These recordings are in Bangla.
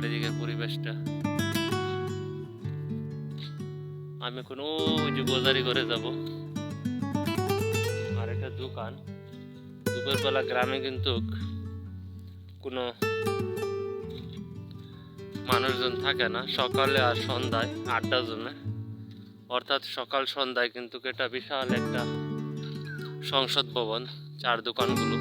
চারিদিকে পরিবেশটা। আমি কোনো ওই যে গোজারি করে যাব, আর একটা দোকান দুপুরবেলা গ্রামে কিন্তু কোনো মানুষজন থাকে না। সকালে আর সন্ধ্যায়, আড্ডার জন্য। অর্থাৎ সকাল সন্ধ্যায় কিন্তু এটা বিশাল একটা সংসদ ভবন, চার দোকানগুলো।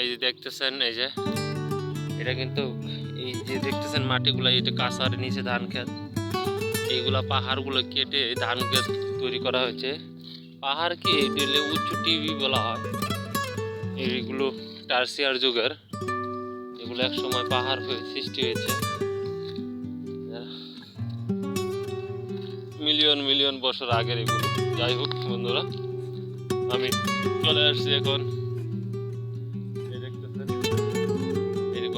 এই যে দেখতেছেন, এই যে। এটা কিন্তু এই যে দেখতেছেন মাটিগুলো, এই যে কাঁচার নিচে ধান ক্ষেত। এইগুলা পাহাড়গুলো কেটে ধান ক্ষেত তৈরি করা হয়েছে। পাহাড় কি দিলে উচ্চ টিভি বলা হয়। এইগুলো টার্সিয়ার যুগের। এগুলো এক সময় পাহাড় হয়ে সৃষ্টি হয়েছে। মিলিয়ন মিলিয়ন বছর আগের এগুলো। যাই হোক বন্ধুরা, আমি চলে আসছি এখন।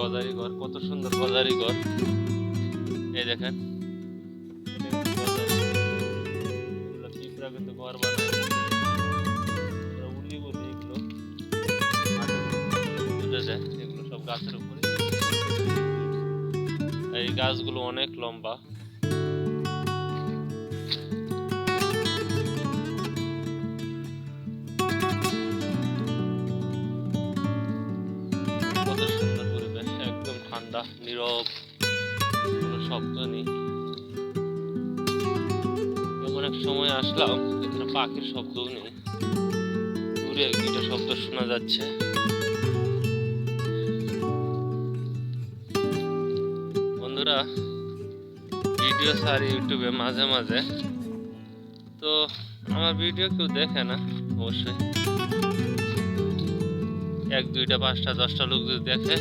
গজারি ঘর কত সুন্দর গজারি ঘর এই দেখেন। ঘর এগুলো সব গাছের এই গাছগুলো অনেক লম্বা। নীরব, কোনো শব্দ নেই। এমন এক সময় আসলাম এখানে পাখির শব্দও নেই। দূরে দুইটা শব্দ শোনা যাচ্ছে। বন্ধুরা, ভিডিও ছাড়ি ইউটিউবে মাঝে মাঝে। তো আমার ভিডিও কেউ দেখে না, অবশ্যই। এক, দুইটা, পাঁচটা, দশটা লোক যদি দেখে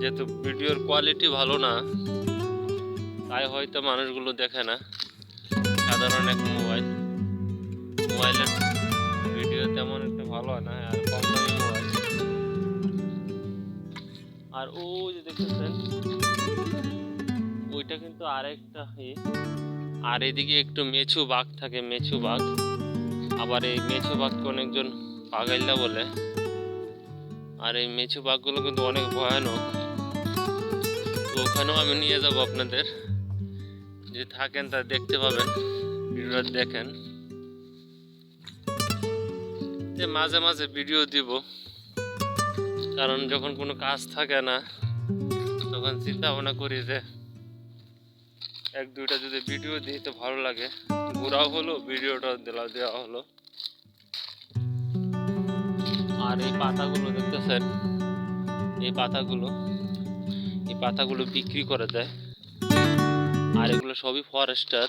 যেহেতু ভিডিওর কোয়ালিটি ভালো না, তাই হয়তো মানুষগুলো দেখে না। সাধারণ এক মোবাইল মোবাইলের ভিডিও তেমন একটা ভালো হয় না, আর কম দামি মোবাইল আর ও যে দেখতেছেন, ওইটা কিন্তু আরেকটা ই আর এদিকে একটু মেছু বাঘ থাকে মেছু বাঘ। আবার এই মেছু বাঘকে অনেকজন পাগাইল্লা বলে। আর এই মেছু বাঘগুলো কিন্তু অনেক ভয়ানক। ওখানেও আমি নিয়ে যাব আপনাদের। যদি থাকেন তা দেখতে পাবেন, ভিডিওটা দেখেন। যে মাঝে মাঝে ভিডিও দিব, কারণ যখন কোনো কাজ থাকে না, তখন চিন্তা ভাবনা করি যে এক দুইটা যদি ভিডিও দিই তো ভালো লাগে। ঘোরাও হলো, ভিডিওটা দেওয়া দেওয়া হলো। আর এই পাতাগুলো দেখতেছেন? এই পাতাগুলো এই পাতাগুলো বিক্রি করে দেয়। আর এগুলো সবই ফরেস্টার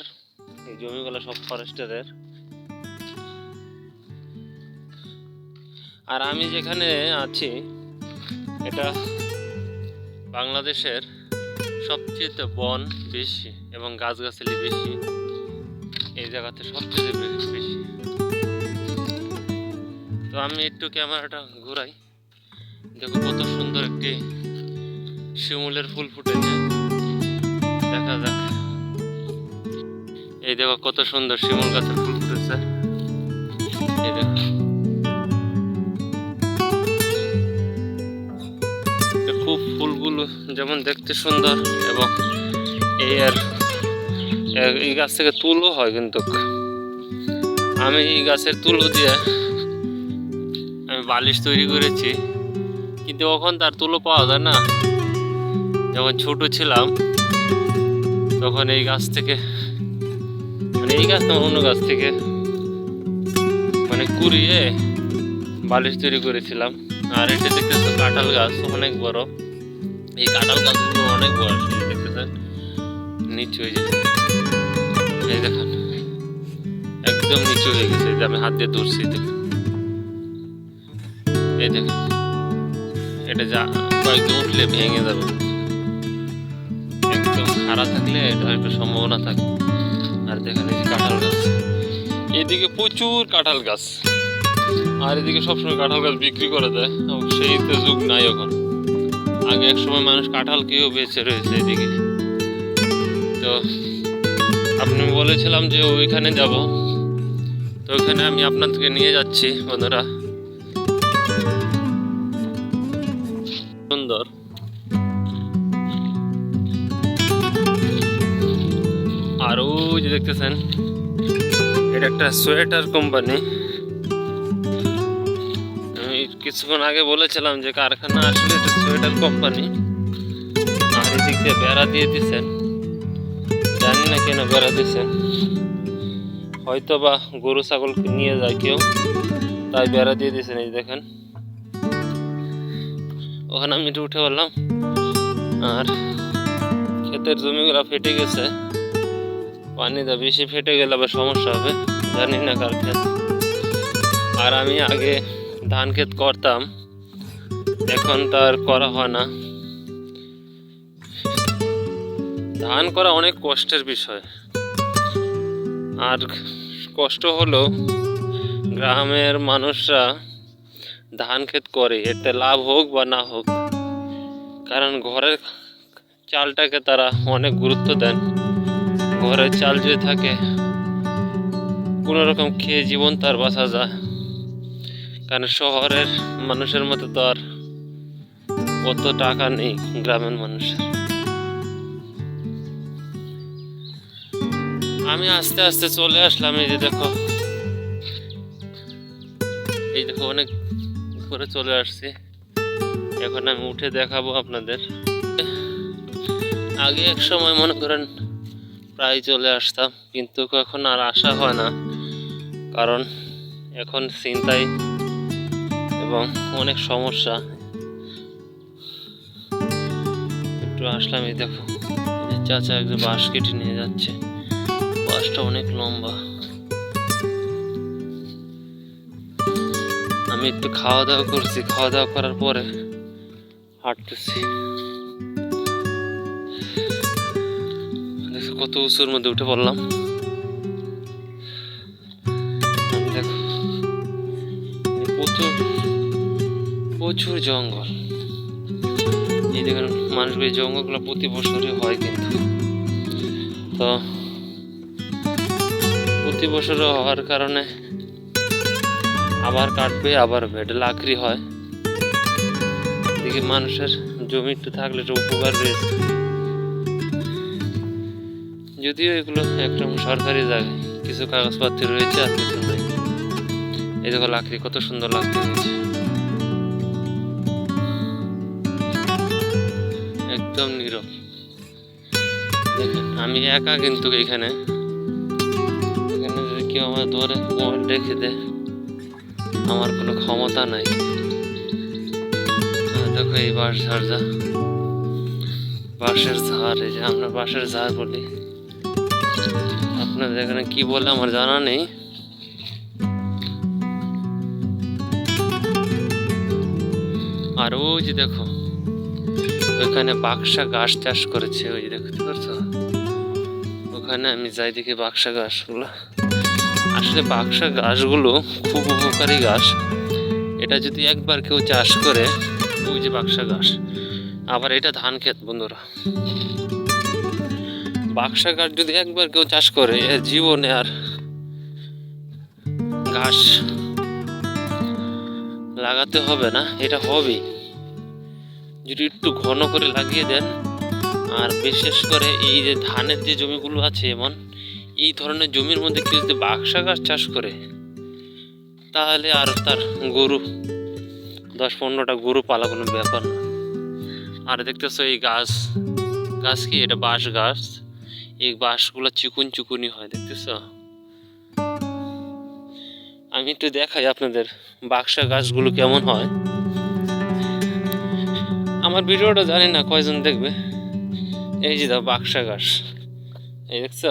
এই জমিগুলো সব ফরেস্টারের আর আমি যেখানে আছি, এটা বাংলাদেশের সবচেয়ে বন বেশি এবং গাছগাছালি বেশি। এই জায়গাতে সবচেয়ে বেশি। তো আমি একটু ক্যামেরাটা ঘুরাই। দেখো কত সুন্দর একটি শিমুলের ফুল ফুটেছে। দেখা যাক। এই দেখো কত সুন্দর শিমুল গাছের ফুল ফুটেছে। এই দেখো। খুব ফুলগুলো যেমন দেখতে সুন্দর এবং এই আর, এই গাছ থেকে তুলো হয় কিন্তু। আমি এই গাছের তুলো দিয়ে আমি বালিশ তৈরি করেছি, কিন্তু ওখান তার তুলো পাওয়া যায় না। যখন ছোট ছিলাম, তখন এই গাছ থেকে মানে এই গাছ না, অন্য গাছ থেকে মানে কুড়িয়ে বালিশ তৈরি করেছিলাম। আর এটা দেখতেছো কাঁঠাল গাছ, অনেক বড়। এই কাঁঠাল গাছগুলো অনেক বড় দেখতেছেন? নিচু হয়ে যায় এই দেখেন, একদম নিচু হয়ে গেছে আমি হাত দিয়ে ধরছি দেখেন। এই দেখেন, এটা যা, কয়েকদিন উঠলে ভেঙে যাবে। খাড়া থাকলে এটা একটা সম্ভাবনা থাকে। আর দেখেন এই কাঁঠাল গাছ। এদিকে প্রচুর কাঁঠাল গাছ। আর এদিকে সবসময় কাঁঠাল গাছ বিক্রি করে দেয়। সেই তো যুগ নাই এখন। আগে এক সময় মানুষ কাঁঠাল কেউ বেঁচে রয়েছে এদিকে। তো আপনি বলেছিলাম যে ওইখানে যাব। তো ওইখানে আমি আপনাদেরকে নিয়ে যাচ্ছি, বন্ধুরা। সুন্দর। যে দেখতেছেন, এটা একটা সোয়েটার কোম্পানি। আমি কিছুক্ষণ আগে বলেছিলাম যে কারখানা আসলে এটা সোয়েটার কোম্পানি। আর এদিক দিয়ে বেড়া দিয়ে দিছেন। জানি না কেন বেড়া দিছেন। হয়তো বা গরু ছাগলকে নিয়ে যায় কেউ, তাই বেড়া দিয়ে দিয়েছেন এই দেখেন। ওখানে আমি একটু উঠে বললাম, আর ক্ষেতের জমিগুলো ফেটে গেছে। পানিটা বেশি ফেটে গেলে আবার সমস্যা হবে জানি না কার ক্ষেত। আর আমি আগে ধান ক্ষেত করতাম, এখন তার করা হয় না। ধান করা অনেক কষ্টের বিষয়। আর কষ্ট হলো গ্রামের মানুষরা ধান ক্ষেত করে, এতে লাভ হোক বা না হোক। কারণ ঘরের চালটাকে তারা অনেক গুরুত্ব দেন। ঘরের চাল যদি থাকে, কোনো রকম খেয়ে জীবন তার বাঁচা যায়। কারণ শহরের মানুষের মতো তো আর অত টাকা নেই গ্রামের মানুষের। আমি আস্তে আস্তে চলে আসলাম, এই যে দেখো। এই দেখো, অনেক উপরে চলে আসছি। এখন আমি উঠে দেখাবো আপনাদের। আগে এক সময় মনে করেন প্রায় চলে আসতাম, কিন্তু এখন আর আসা হয় না। কারণ এখন চিন্তায় এবং অনেক সমস্যা। একটু আসলাম এই দেখো চাচা একজন বাঁশ কেটে নিয়ে যাচ্ছে। বাঁশটা অনেক লম্বা। আমি একটু খাওয়া দাওয়া করছি। খাওয়া দাওয়া করার পরে হাঁটতেছি। কত উঁচুর মধ্যে উঠে পড়লাম। প্রচুর প্রচুর জঙ্গল। এই দেখুন, মানুষগুলো এই জঙ্গলগুলো প্রতি বছরই হয় কিন্তু। তো, প্রতি বছর হওয়ার কারণে আবার কাটবে, আবার বেড লাকড়ি হয়। দেখি মানুষের জমি একটু থাকলে একটু উপকার রয়েছে। যদিও এগুলো একদম সরকারি জায়গায়, কিছু কাগজপত্র রয়েছে আর কিছু এই দেখো লাকড়ি, কত সুন্দর হয়েছে একদম নীরব। দেখেন, আমি একা কিন্তু এখানে। এখানে যদি কেউ আমার দৌড়ে মোবাইল রেখে দেয়, আমার কোনো ক্ষমতা নাই। দেখো এই বাঁশ ঝাড় বাঁশের ঝাড়, এই যে আমরা বাঁশের ঝাড় বলি। আপনাদের এখানে কি বলে আমার জানা নেই। আর ওই যে দেখো, ওখানে বাক্সা ঘাস চাষ করেছে, ওই দেখতে পারছ ওখানে আমি যাই দেখি বাক্সা ঘাসগুলো। আসলে বাক্সা ঘাসগুলো খুব উপকারী ঘাস। এটা যদি একবার কেউ চাষ করে, ওই যে বাক্সা ঘাস। আবার এটা ধান ক্ষেত বন্ধুরা। বাক্সা ঘাস যদি একবার কেউ চাষ করে এর জীবনে আর ঘাস লাগাতে হবে না, এটা হবেই। যদি একটু ঘন করে লাগিয়ে দেন, আর বিশেষ করে এই যে ধানের যে জমিগুলো আছে, এমন এই ধরনের জমির মধ্যে কেউ যদি বাক্সা গাছ চাষ করে, তাহলে আর তার গরু, দশ পনেরোটা গরু পালা কোনো ব্যাপার না। আর দেখতেছো এই গাছ গাছ কি? এটা বাঁশ গাছ। এই বাঁশগুলো চিকুন চিকুনি হয়, দেখতেছো? আমি একটু দেখাই আপনাদের বাক্সা গাছগুলো কেমন হয়। আমার ভিডিওটা জানি না কয়জন দেখবে। এই যে দাও বাক্সা ঘাস এই দেখছ?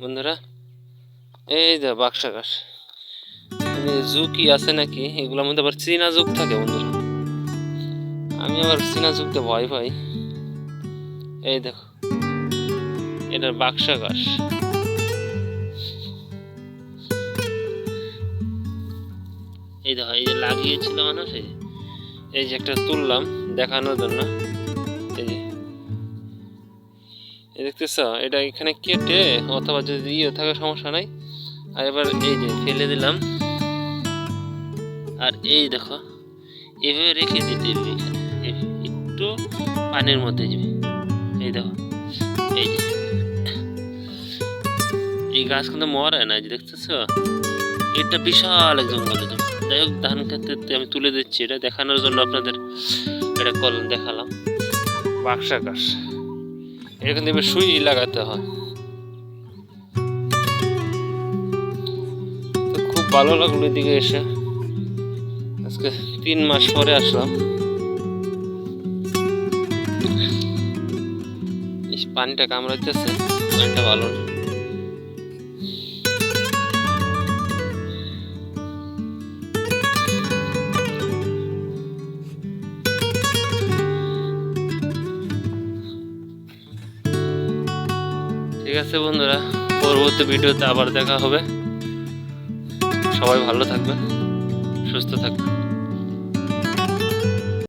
বন্ধুরা, এই দা বাক্সা ঘাস ঝুঁকি আছে নাকি? এগুলোর মধ্যে আবার চীনা যুগ থাকে বন্ধুরা। আমি আবার চীনা যুগতে ভয় পাই। এই দেখো। এটার বাক্সা ঘাস। এই দেখো, এই যে লাগিয়েছিল মানুষ, এই যে একটা তুললাম দেখানোর জন্য। এই যে। এই দেখতেছ, এটা এখানে কেটে অথবা যদি ইয়ে থাকে সমস্যা নাই। আর এবার এই যে ফেলে দিলাম। আর এই দেখো, এভাবে রেখে দিতে এখানে। একটু পানির মধ্যে যাবে। এই দেখো, এই যে। এই গাছ কিন্তু মরে না যে দেখতেছ? এটা বিশাল এক জঙ্গলে যাই হোক, ধান ক্ষেত্রে আমি তুলে দিচ্ছি। এটা দেখানোর জন্য আপনাদের এটা কল দেখালাম। বাক্সা গাছ। এটা কিন্তু এবার সুই লাগাতে হয়। খুব ভালো লাগল এদিকে এসে। আজকে তিন মাস পরে আসলাম। পানিটা কামড়াইতেছে। পানিটা ভালো না। ঠিক আছে বন্ধুরা পরবর্তী ভিডিওতে আবার দেখা হবে। সবাই ভালো থাকবেন সুস্থ থাকবেন।